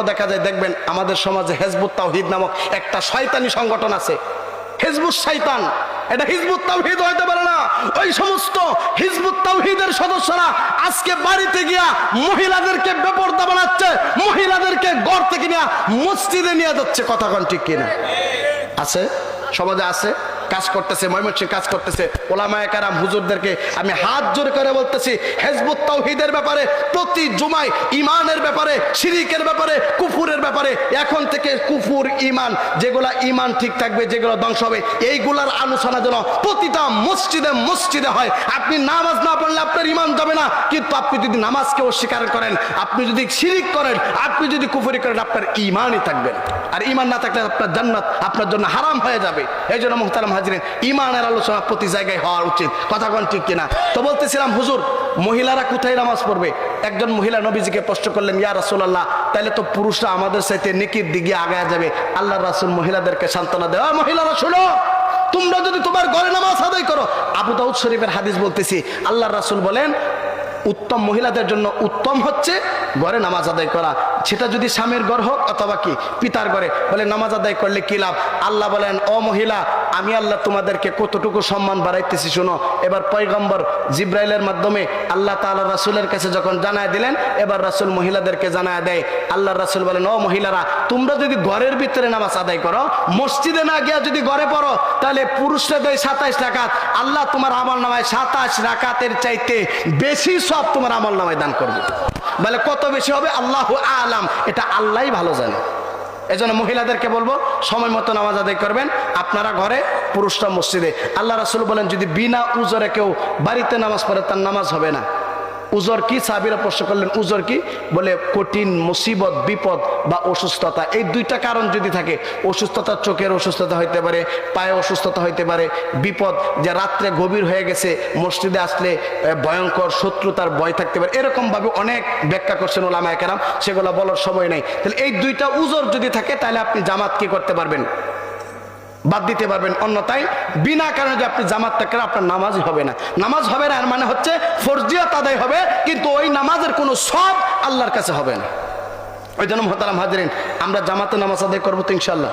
মতো দেখা যায়, দেখবেন আমাদের সমাজে হেজবুত তাওহিদ নামক একটা শয়তানি সংগঠন আছে। হিজবুত শয়তান। এটা হিজবুত তাওহিদ হইতে পারে না। ওই সমস্ত হিজবুত তাওহিদের সদস্যরা আজকে বাড়িতে গিয়া মহিলাদেরকে বেপর্দা বানাচ্ছে, মহিলাদেরকে ঘর থেকে নিয়ে মসজিদে নিয়ে যাচ্ছে। কথা কন ঠিক কিনা? আছে? সমাজে আছে? কাজ করতেছে ময়মনসিং কাজ করতেছে। ওলামায় কারাম হুজুরদেরকে আমি হাত জোর করে বলতেছি, হেজবুত তাওহিদের ব্যাপারে, প্রতি জুমায় ইমানের ব্যাপারে, শিরিকের ব্যাপারে, কুফুরের ব্যাপারে, এখন থেকে কুফুর ইমান যেগুলা ইমান ঠিক থাকবে, যেগুলো ধ্বংস হবে, এইগুলার আলোচনা যেন প্রতিটা মসজিদে মসজিদে হয়। আপনি নামাজ না পড়লে আপনার ইমান যাবে না, কিন্তু আপনি যদি নামাজকে অস্বীকার করেন, আপনি যদি শিরিক করেন, আপনি যদি কুফুরি করেন, আপনার ইমানই থাকবেন আর ইমান না থাকলে আপনার জান্নাত আপনার জন্য হারাম হয়ে যাবে। এই জন্য মুহতারাম হাজিরেন ইমানের আলোচনা প্রতি জায়গায় হওয়া উচিত। কথা কোন ঠিক কিনা? তো বলতেছিলাম, হুজুর, মহিলারা কোথায় নামাজ পড়বে? একজন মহিলা নবীজিকে প্রশ্ন করলেন, ইয়া রাসূলুল্লাহ তাহলে তো পুরুষরা আমাদের সাথে নেকির দিকে আগায় যাবে। আল্লাহ রাসুল মহিলাদেরকে সান্ত্বনা দেওয়া মহিলারা, শুনো, তোমরা যদি তোমার ঘরে নামাজ আদায় করো। আবু দাউদ শরীফের হাদিস বলতেছি আল্লাহ রাসুল বলেন উত্তম মহিলাদের জন্য উত্তম হচ্ছে ঘরে নামাজ আদায় করা। সেটা যদি স্বামীর ঘর হোক অথবা কি পিতার ঘরে, বলে নামাজ আদায় করলে কি লাভ? আল্লাহ বলেন, ও মহিলা, আমি আল্লাহ তোমাদেরকে কতটুকু সম্মান বাড়াইতেছি শোনো। এবার পয়গম্বর জিব্রাইলের মাধ্যমে আল্লাহ তাআলা রাসূলের কাছে যখন জানায় দিলেন, এবার রাসূল মহিলাদেরকে জানায় দেয়। আল্লাহ রাসুল বলেন, ও মহিলারা, তোমরা যদি ঘরের ভিতরে নামাজ আদায় করো, মসজিদে না গিয়া যদি ঘরে পড়ো তাহলে পুরুষরা দেয় সাতাইশ রাকাত। আল্লাহ তোমার আমল নামায় সাতাশ রাকাতের চাইতে বেশি সব তোমার আমল নামায় দান করবে। বলে কত বেশি হবে? আল্লাহ আলাম। এটা আল্লাহই ভালো জানে। এজন্য মহিলাদেরকে বলব, সময় মতো নামাজ আদায় করবেন। আপনারা ঘরে, পুরুষরা মসজিদে। আল্লাহ রাসুল বলেন, যদি বিনা উজরে কেউ বাড়িতে নামাজ পড়ে, তার নামাজ হবে না। উজর কি? সাবিরা প্রশ্ন করলেন, উজর কি? বলে, কঠিন মুসিবত, বিপদ বা অসুস্থতা, এই দুইটা কারণ যদি থাকে, অসুস্থতা চোখের অসুস্থতা হইতে পারে, পায়ে অসুস্থতা হইতে পারে, বিপদ যে রাত্রে গভীর হয়ে গেছে, মসজিদে আসলে ভয়ঙ্কর শত্রুতার ভয় থাকতে পারে, এরকমভাবে অনেক ব্যাখ্যা করছেন ওলামায় কেরাম, সেগুলো বলার সময় নেই। তাহলে এই দুইটা উজর যদি থাকে, তাহলে আপনি জামাত কি করতে পারবেন? বাদ দিতে পারবেন। অন্যথায় বিনা কারণে যে আপনি জামাত করেন আপনার নামাজই হবে না। নামাজ হবে না, এর মানে হচ্ছে ফরজিয়াত আদায় হবে, কিন্তু ওই নামাজের কোনো সব আল্লাহর কাছে হবে না। ওই জন্য মহতারাম হাজরিন, আমরা জামাতে নামাজ আদায় করব তো ইনশাল্লাহ